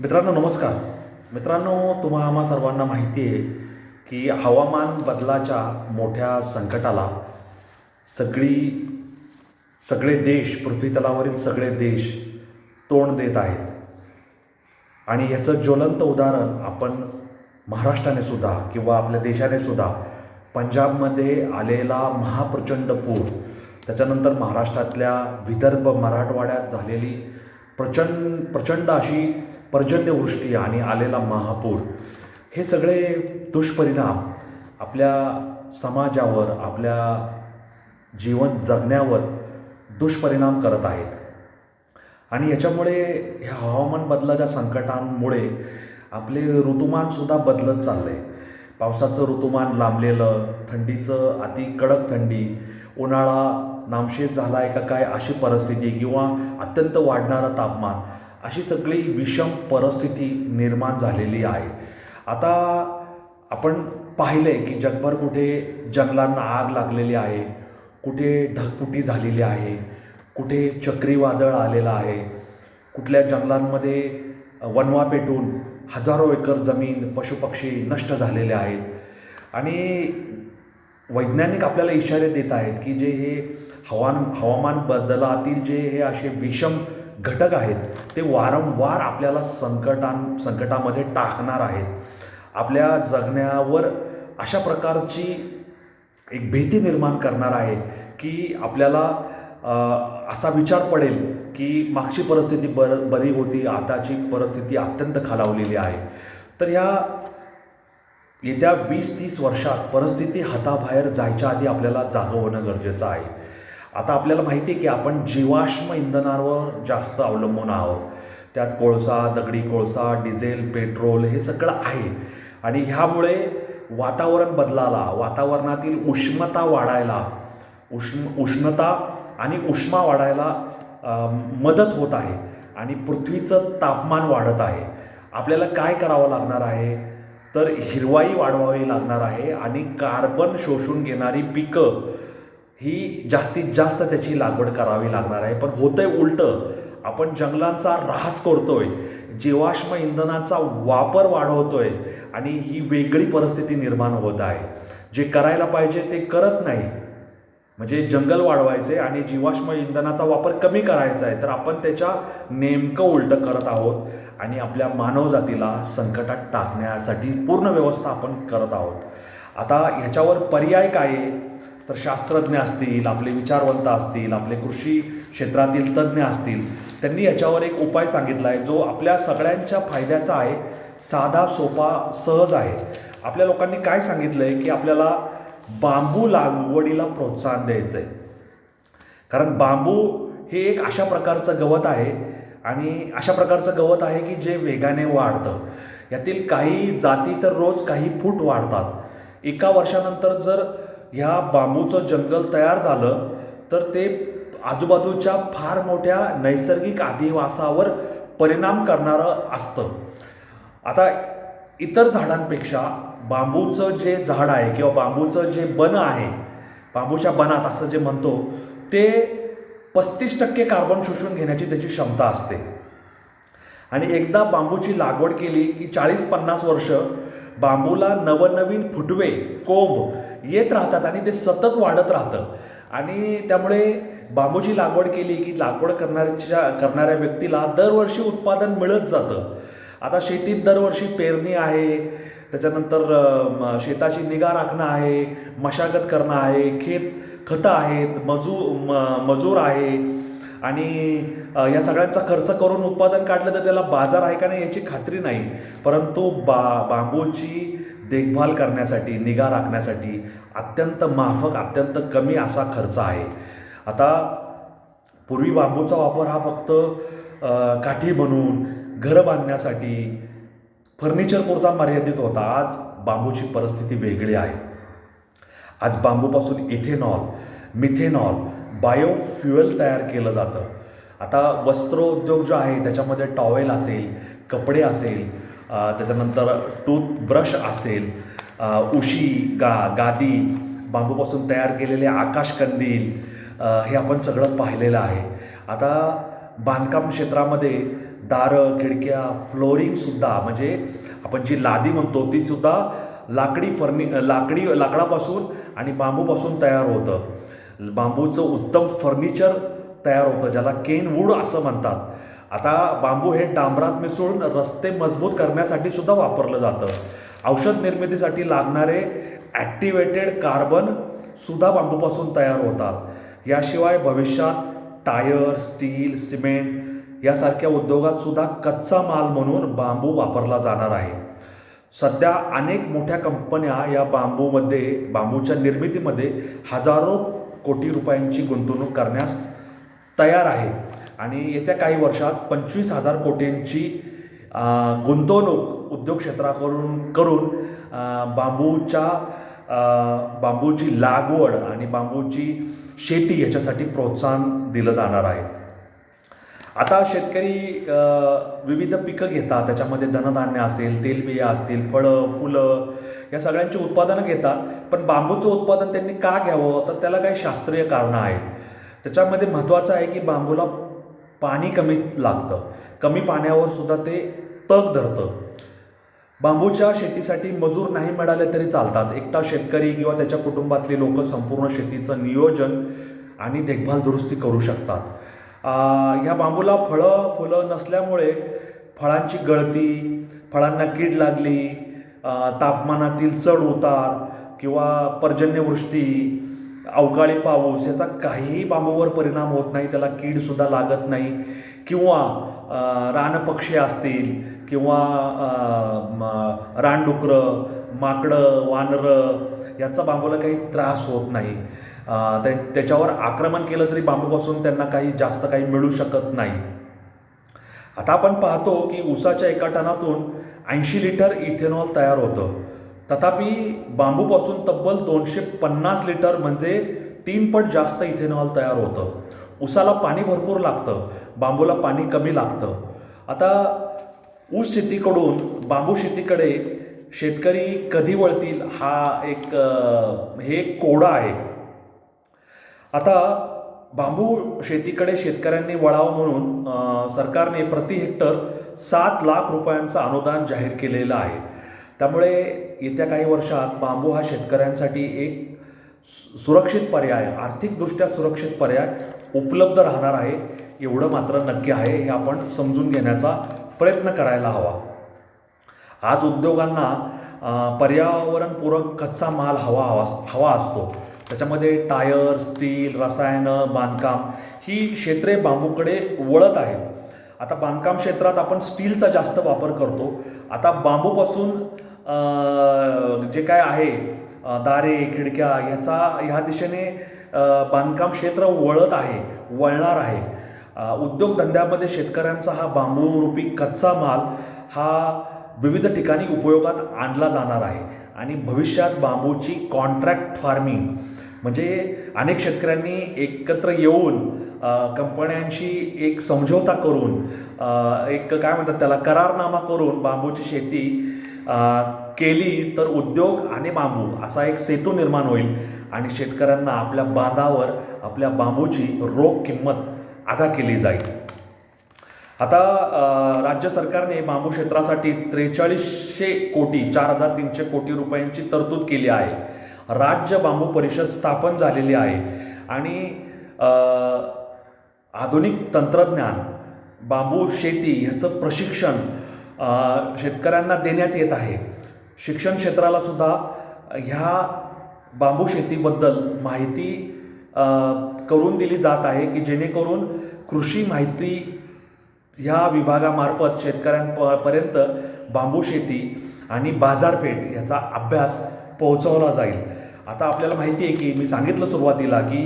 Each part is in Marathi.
मित्रांनो नमस्कार. मित्रांनो तुम्हा आम्हा सर्वांना माहिती आहे की हवामान बदलाच्या मोठ्या संकटाला सगळी सगळे देश पृथ्वीतलावरील सगळे देश तोंड देत आहेत. आणि ह्याचं ज्वलंत उदाहरण आपण महाराष्ट्राने सुद्धा किंवा आपल्या देशाने सुद्धा पंजाबमध्ये आलेला महाप्रचंड पूर त्याच्यानंतर महाराष्ट्रातल्या विदर्भ मराठवाड्यात झालेली प्रचंड प्रचंड अशी पर्जन्यवृष्टी आणि आलेला महापूर हे सगळे दुष्परिणाम आपल्या समाजावर आपल्या जीवन जगण्यावर दुष्परिणाम करत आहेत. आणि याच्यामुळे ह्या हवामान बदलाच्या संकटांमुळे आपले ऋतुमानसुद्धा बदलत चाललं आहे पावसाचं ऋतुमान लांबलेलं थंडीचं अति कडक थंडी उन्हाळा नामशेष झाला आहे का काय अशी परिस्थिती किंवा अत्यंत वाढणारं तापमान अशी सगळी विषम परिस्थिती निर्माण झालेली आहे. आता आपण पाहिलं आहे की जगभर कुठे जंगलांना आग लागलेली आहे कुठे ढगफुटी झालेली आहे कुठे चक्रीवादळ आलेलं आहे कुठल्या जंगलांमध्ये वनवा पेटून हजारो एकर जमीन पशुपक्षी नष्ट झालेले आहेत. आणि वैज्ञानिक आपल्याला इशारे देत आहेत की जे हे हवान हवामान बदलातील जे हे असे विषम घटक आहेत ते वारंवार आपल्याला संकटां संकटामध्ये टाकणार आहेत. आपल्या जगण्यावर अशा प्रकारची एक भीती निर्माण करणार आहे की आपल्याला असा विचार पडेल की मागची परिस्थिती बर बरी होती आताची परिस्थिती अत्यंत खालावलेली आहे. तर ह्या येत्या वीस तीस वर्षात परिस्थिती हाताबाहेर जायच्या आधी आपल्याला जागं होणं गरजेचं आहे. आता आपल्याला माहिती आहे की आपण जीवाश्म इंधनावर जास्त अवलंबून आहोत. त्यात कोळसा दगडी कोळसा डिझेल पेट्रोल हे सगळं आहे. आणि ह्यामुळे वातावरण बदलाला वातावरणातील उष्णता वाढायला उष्ण उष्णता आणि उष्मा वाढायला मदत होत आहे आणि पृथ्वीचं तापमान वाढत आहे. आपल्याला काय करावं लागणार आहे? तर हिरवाई वाढवावी लागणार आहे आणि कार्बन शोषून घेणारी पिकं ही जास्तीत जास्त त्याची लागवड करावी लागणार आहे. पण होतंय उलटं आपण जंगलांचा ऱ्हास करतोय जीवाश्म इंधनाचा वापर वाढवतोय आणि ही वेगळी परिस्थिती निर्माण होत आहे. जे करायला पाहिजे ते करत नाही. म्हणजे जंगल वाढवायचे आणि जीवाश्म इंधनाचा वापर कमी करायचा आहे तर आपण त्याच्या नेमकं उलटं करत आहोत आणि आपल्या मानवजातीला संकटात टाकण्यासाठी पूर्ण व्यवस्था आपण करत आहोत. आता ह्याच्यावर पर्याय काय आहे? तर शास्त्रज्ञ असतील आपले विचारवंत असतील आपले कृषी क्षेत्रातील तज्ज्ञ असतील त्यांनी याच्यावर एक उपाय सांगितला आहे जो आपल्या सगळ्यांच्या फायद्याचा आहे साधा सोपा सहज आहे. आपल्या लोकांनी काय सांगितलं आहे की आपल्याला बांबू लागवडीला प्रोत्साहन द्यायचं आहे कारण बांबू हे एक अशा प्रकारचं गवत आहे आणि अशा प्रकारचं गवत आहे की जे वेगाने वाढतं. यातील काही जाती तर रोज काही फूट वाढतात. एका वर्षानंतर जर ह्या बांबूचं जंगल तयार झालं तर ते आजूबाजूच्या फार मोठ्या नैसर्गिक अधिवासावर परिणाम करणारं असतं. आता इतर झाडांपेक्षा बांबूचं जे झाड आहे किंवा बांबूचं जे बन आहे बांबूच्या बनात असं जे म्हणतो ते पस्तीस टक्के कार्बन शोषून घेण्याची त्याची क्षमता असते. आणि एकदा बांबूची लागवड केली की चाळीस पन्नास वर्ष बांबूला नवनवीन फुटवे कोंब येत राहतात आणि ते सतत वाढत राहतं. आणि त्यामुळे बांबूची लागवड केली की लागवड करणाऱ्याच्या करणाऱ्या व्यक्तीला दरवर्षी उत्पादन मिळत जातं. आता शेतीत दरवर्षी पेरणी आहे त्याच्यानंतर शेताची निगा राखणं आहे मशागत करणं आहे खेत खतं आहेत मजू म मजूर आहे. आणि या सगळ्यांचा खर्च करून उत्पादन काढलं तर त्याला बाजार आहे का नाही याची खात्री नाही. परंतु बा बांबूची देखभाल करण्यासाठी निगा राखण्यासाठी अत्यंत माफक अत्यंत कमी असा खर्च आहे. आता पूर्वी बांबूचा वापर हा फक्त काठी बनवून घरं बांधण्यासाठी फर्निचर पुरता मर्यादित होता. आज बांबूची परिस्थिती वेगळी आहे. आज बांबूपासून इथेनॉल मिथेनॉल बायोफ्युएल तयार केलं जातं. आता वस्त्रोद्योग जो आहे त्याच्यामध्ये टॉवेल असेल कपडे असेल त्याच्यानंतर टूथब्रश असेल उशी गा गादी बांबूपासून तयार केलेले आकाशकंदील हे आपण सगळं पाहिलेलं आहे. आता बांधकाम क्षेत्रामध्ये दारं खिडक्या फ्लोरिंगसुद्धा म्हणजे आपण जी लादी म्हणतो तीसुद्धा लाकडी फर्नि लाकडी लाकडापासून आणि बांबूपासून तयार होतं. बांबूचं उत्तम फर्निचर तयार होतं ज्याला केन वूड असं म्हणतात. आता बांबू हे डांबरात मिसळून रस्ते मजबूत करण्यासाठी सुद्धा वापरलं जातं. औषध निर्मितीसाठी लागणारे ॲक्टिवेटेड कार्बन सुद्धा बांबूपासून तयार होतात. याशिवाय भविष्यात टायर स्टील सिमेंट यासारख्या उद्योगात सुद्धा कच्चा माल म्हणून बांबू वापरला जाणार आहे. सध्या अनेक मोठ्या कंपन्या या बांबूमध्ये बांबूच्या निर्मितीमध्ये हजारो कोटी रुपयांची गुंतवणूक करण्यास तयार आहे आणि येत्या काही वर्षात पंचवीस हजार कोटींची गुंतवणूक उद्योग क्षेत्राकडून करून बांबूच्या बांबूची लागवड आणि बांबूची शेती याच्यासाठी प्रोत्साहन दिलं जाणार आहे. आता शेतकरी विविध पिकं घेतात त्याच्यामध्ये धनधान्य असेल तेलबिया असतील फळं फुलं या सगळ्यांची उत्पादनं घेतात पण बांबूचं उत्पादन त्यांनी का घ्यावं? तर त्याला काही शास्त्रीय कारणं आहेत. त्याच्यामध्ये महत्त्वाचं आहे की बांबूला पाणी कमी लागतं. कमी पाण्यावर सुद्धा ते तग धरतं. बांबूच्या शेतीसाठी मजूर नाही मिळाले तरी चालतात. एकटा शेतकरी किंवा त्याच्या कुटुंबातले लोक संपूर्ण शेतीचं नियोजन आणि देखभाल दुरुस्ती करू शकतात. ह्या बांबूला फळं फुलं नसल्यामुळे फळांची गळती फळांना कीड लागली तापमानातील चढ उतार किंवा पर्जन्यवृष्टी अवकाळी पाऊस याचा काहीही बांबूवर परिणाम होत नाही त्याला कीडसुद्धा लागत नाही. किंवा रानपक्षी असतील किंवा रानडुकरं माकडं वानरं याचा बांबूला काही त्रास होत नाही. त्याच्यावर आक्रमण केलं तरी बांबूपासून त्यांना काही जास्त काही मिळू शकत नाही. आता आपण पाहतो की उसाच्या एका टनातून ऐंशी लिटर इथेनॉल तयार होतं. तथापि बांबूपासून तब्बल दोनशे पन्नास लिटर म्हणजे तीन पट जास्त इथेनॉल तयार होतं. ऊसाला पाणी भरपूर लागतं. बांबूला पाणी कमी लागतं. आता ऊस शेतीकडून बांबू शेतीकडे शेतकरी कधी वळतील हा एक हे कोडा आहे. आता बांबू शेतीकडे शेतकऱ्यांनी वळावं म्हणून सरकारने प्रति हेक्टर सात लाख रुपयांचं अनुदान जाहीर केलेलं आहे. त्यामुळे येत्या काही वर्षात बांबू हा शेतकऱ्यांसाठी एक सुरक्षित पर्याय आर्थिकदृष्ट्या सुरक्षित पर्याय उपलब्ध राहणार आहे. एवढं मात्र नक्की आहे हे आपण समजून घेण्याचा प्रयत्न करायला हवा. आज उद्योगांना पर्यावरणपूरक कच्चा माल हवा हवा हवा असतो. त्याच्यामध्ये टायर स्टील रसायनं बांधकाम ही क्षेत्रे बांबूकडे वळत आहेत. आता बांधकाम क्षेत्रात आपण स्टीलचा जास्त वापर करतो. आता बांबूपासून जे काय आहे दारे खिडक्या ह्याचा ह्या दिशेने बांधकाम क्षेत्र वळत आहे वळणार आहे. उद्योगधंद्यामध्ये शेतकऱ्यांचा हा बांबूरूपी कच्चा माल हा विविध ठिकाणी उपयोगात आणला जाणार आहे आणि भविष्यात बांबूची कॉन्ट्रॅक्ट फार्मिंग म्हणजे अनेक शेतकऱ्यांनी एकत्र येऊन कंपन्यांशी एक समझोता करून एक काय म्हणतात त्याला करारनामा करून बांबूची शेती केली तर उद्योग आणि बांबू असा एक सेतू निर्माण होईल. आणि शेतकऱ्यांना आपल्या बांधावर आपल्या बांबूची रोख किंमत अदा केली जाईल. आता राज्य सरकारने बांबू क्षेत्रासाठी त्रेचाळीसशे कोटी चार हजार तीनशे कोटी रुपयांची तरतूद केली आहे. राज्य बांबू परिषद स्थापन झालेली आहे. आणि आधुनिक तंत्रज्ञान बांबू शेती ह्याचं प्रशिक्षण शेतकऱ्यांना देण्यात येत आहे. शिक्षण क्षेत्राला सुद्धा ह्या बांबू शेतीबद्दल माहिती करून दिली जात आहे की जेणेकरून कृषी माहिती ह्या विभागामार्फत शेतकऱ्यांपर्यंत बांबू शेती आणि बाजारपेठ याचा अभ्यास पोहोचवला जाईल. आता आपल्याला माहिती आहे की मी सांगितलं सुरुवातीला की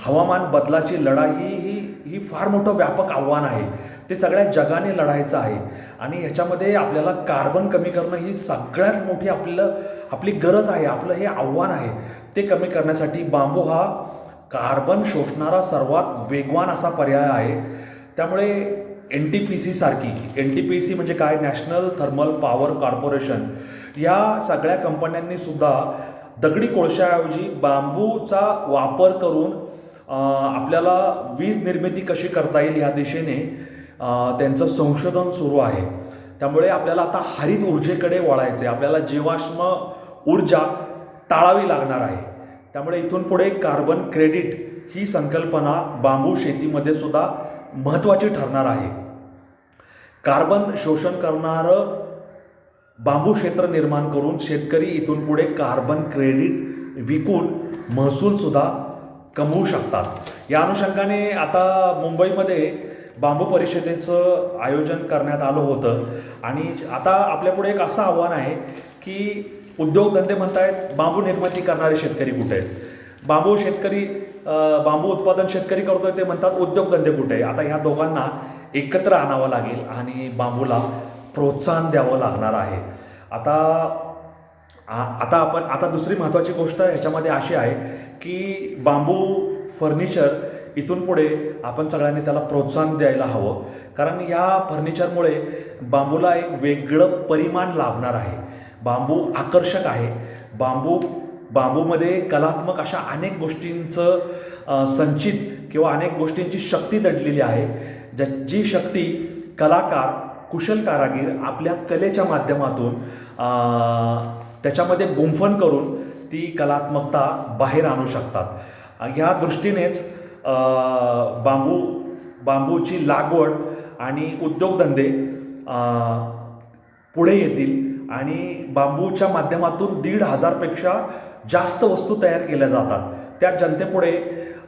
हवामान बदलाची लढाई ही ही फार मोठं व्यापक आव्हान आहे. ते सगळ्या जगाने लढायचं आहे. आणि ह्याच्यामध्ये आपल्याला कार्बन कमी करणं ही सगळ्यात मोठी आपलं आपली गरज आहे आपलं हे आव्हान आहे. ते कमी करण्यासाठी बांबू हा कार्बन शोषणारा सर्वात वेगवान असा पर्याय आहे. त्यामुळे एन टी पी सी सारखी एन टी पी सी म्हणजे काय? नॅशनल थर्मल पॉवर कॉर्पोरेशन या सगळ्या कंपन्यांनी सुद्धा दगडी कोळशाऐवजी बांबूचा वापर करून आपल्याला वीज निर्मिती कशी करता येईल या दिशेने त्यांचं संशोधन सुरू आहे. त्यामुळे आपल्याला आता हरित ऊर्जेकडे वळायचं आहे. आपल्याला जीवाश्म ऊर्जा टाळावी लागणार आहे. त्यामुळे इथून पुढे कार्बन क्रेडिट ही संकल्पना बांबू शेतीमध्ये सुद्धा महत्त्वाची ठरणार आहे. कार्बन शोषण करणारं बांबू क्षेत्र निर्माण करून शेतकरी इथून पुढे कार्बन क्रेडिट विकून महसूलसुद्धा कमवू शकतात. या अनुषंगाने आता मुंबईमध्ये बांबू परिषदेचं आयोजन करण्यात आलं होतं. आणि आता आपल्यापुढे एक असं आव्हान आहे की उद्योगधंदे म्हणतायत बांबू निर्मिती करणारे शेतकरी कुठे आहेत? बांबू शेतकरी बांबू उत्पादन शेतकरी करतोय ते म्हणतात उद्योगधंदे कुठे आहे आता ह्या दोघांना एकत्र आणावं लागेल आणि बांबूला प्रोत्साहन द्यावं लागणार आहे. आता आता आपण आता दुसरी महत्त्वाची गोष्ट ह्याच्यामध्ये अशी आहे की बांबू फर्निचर इथून पुढे आपण सगळ्यांनी त्याला प्रोत्साहन द्यायला हवं. कारण या फर्निचरमुळे बांबूला एक वेगळं परिमाण लाभणार आहे. बांबू आकर्षक आहे. बांबू बांबूमध्ये कलात्मक अशा अनेक गोष्टींचं संचित किंवा अनेक गोष्टींची शक्ती दडलेली आहे. ज्याची शक्ती कलाकार कुशल कारागीर आपल्या कलेच्या माध्यमातून त्याच्यामध्ये गुंफण करून ती कलात्मकता बाहेर आणू शकतात. ह्या दृष्टीनेच बांबू बांबूची लागवड आणि उद्योगधंदे पुढे येतील आणि बांबूच्या माध्यमातून दीड हजारपेक्षा जास्त वस्तू तयार केल्या जातात. त्या जनतेपुढे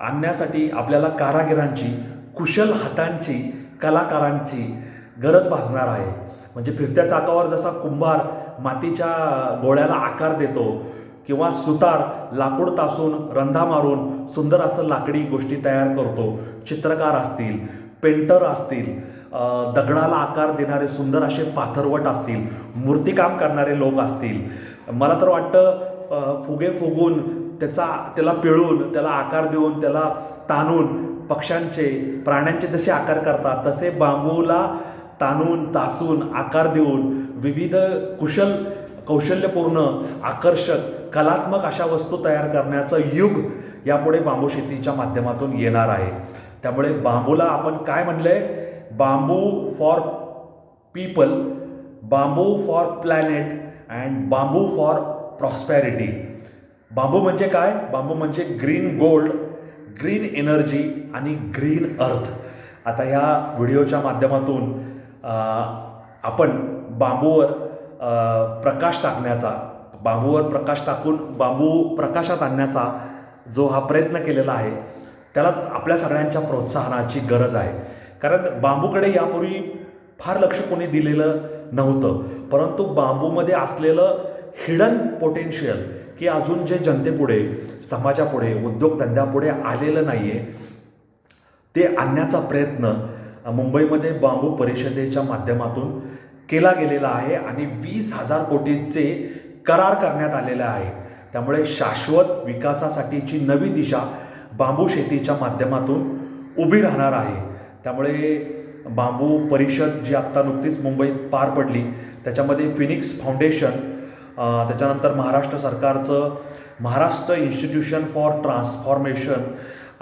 आणण्यासाठी आपल्याला कारागिरांची कुशल हातांची कलाकारांची गरज भासणार आहे. म्हणजे फिरत्या चाकावर जसा कुंभार मातीच्या गोळ्याला आकार देतो किंवा सुतार लाकूड तासून रंधा मारून सुंदर असं लाकडी गोष्टी तयार करतो. चित्रकार असतील पेंटर असतील दगडाला आकार देणारे सुंदर असे पाथरवट असतील मूर्तिकाम करणारे लोक असतील. मला तर वाटतं फुगे फुगून त्याचा त्याला पिळून त्याला आकार देऊन त्याला ताणून पक्ष्यांचे प्राण्यांचे जसे आकार करतात तसे बांबूला ताणून तासून आकार देऊन विविध कुशल कौशल्यपूर्ण आकर्षक कलात्मक अशा वस्तू तयार करण्याचं युग यापुढे बांबू शेतीच्या माध्यमातून येणार आहे. त्यामुळे बांबूला आपण काय म्हणलंय? Bamboo for people bamboo for planet and bamboo for prosperity. Bamboo म्हणजे काय? बांबू म्हणजे ग्रीन गोल्ड ग्रीन एनर्जी आणि ग्रीन अर्थ. आता ह्या व्हिडिओच्या माध्यमातून आपण बांबूवर प्रकाश टाकण्याचा बांबूवर प्रकाश टाकून बांबू प्रकाशात आणण्याचा जो हा प्रयत्न केलेला आहे त्याला आपल्या सगळ्यांच्या प्रोत्साहनाची गरज आहे. कारण बांबूकडे यापूर्वी फार लक्ष कोणी दिलेलं नव्हतं. परंतु बांबूमध्ये असलेलं हिडन पोटेन्शियल की अजून जे जनतेपुढे समाजापुढे उद्योगधंद्यापुढे आलेलं नाही आहे ते आणण्याचा प्रयत्न मुंबईमध्ये बांबू परिषदेच्या माध्यमातून केला गेलेला आहे आणि वीस हजार कोटीचे करार करण्यात आलेले आहे. त्यामुळे शाश्वत विकासासाठीची नवी दिशा बांबू शेतीच्या माध्यमातून उभी राहणार आहे. त्यामुळे बांबू परिषद जी आत्ता नुकतीच मुंबईत पार पडली त्याच्यामध्ये फिनिक्स फाउंडेशन त्याच्यानंतर महाराष्ट्र सरकारचं महाराष्ट्र इन्स्टिट्यूशन फॉर ट्रान्सफॉर्मेशन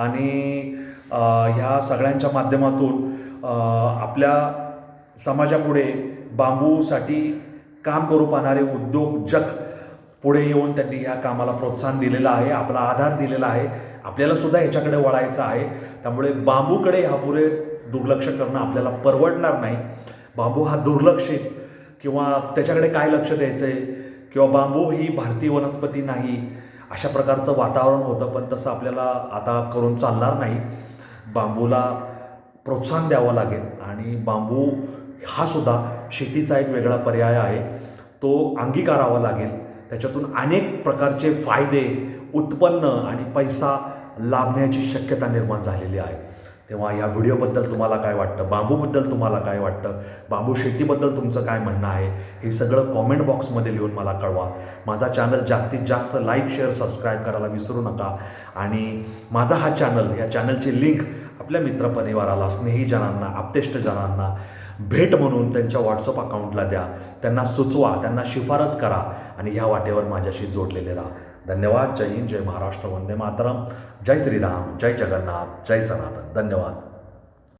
आणि ह्या सगळ्यांच्या माध्यमातून आपल्या समाजापुढे बांबूसाठी काम करू पाहणारे उद्योजक पुढे येऊन त्यांनी ह्या कामाला प्रोत्साहन दिलेलं आहे आपला आधार दिलेला आहे आपल्याला सुद्धा ह्याच्याकडे वळायचं आहे. त्यामुळे बांबूकडे ह्यापुढे दुर्लक्ष करणं आपल्याला परवडणार नाही. बांबू हा दुर्लक्षित किंवा त्याच्याकडे काय लक्ष द्यायचं आहे किंवा बांबू ही भारतीय वनस्पती नाही. अशा प्रकारचं वातावरण होतं पण तसं आपल्याला आता करून चालणार नाही. बांबूला प्रोत्साहन द्यावं लागेल. आणि बांबू हा सुद्धा शेतीचा एक वेगळा पर्याय आहे. तो अंगीकारावा लागेल. त्याच्यातून अनेक प्रकारचे फायदे उत्पन्न आणि पैसा लाभण्याची शक्यता निर्माण झालेली आहे. तेव्हा या व्हिडिओबद्दल तुम्हाला काय वाटतं? बांबूबद्दल तुम्हाला काय वाटतं? बांबू शेतीबद्दल तुमचं काय म्हणणं आहे? हे सगळं कॉमेंट बॉक्समध्ये लिहून मला कळवा. माझा चॅनल जास्तीत जास्त लाईक शेअर सबस्क्राईब करायला विसरू नका. आणि माझा हा चॅनल या चॅनलची लिंक आपल्या मित्रपरिवाराला स्नेहीजनांना आप्तेष्टजनांना भेट म्हणून त्यांच्या व्हॉट्सअप अकाउंटला द्या. त्यांना सुचवा त्यांना शिफारस करा आणि ह्या वाटेवर माझ्याशी जोडलेले राहा. धन्यवाद. जय हिंद. जय महाराष्ट्र. वंदे मातरम. जय श्रीराम. जय जगन्नाथ. जय सनातन. धन्यवाद.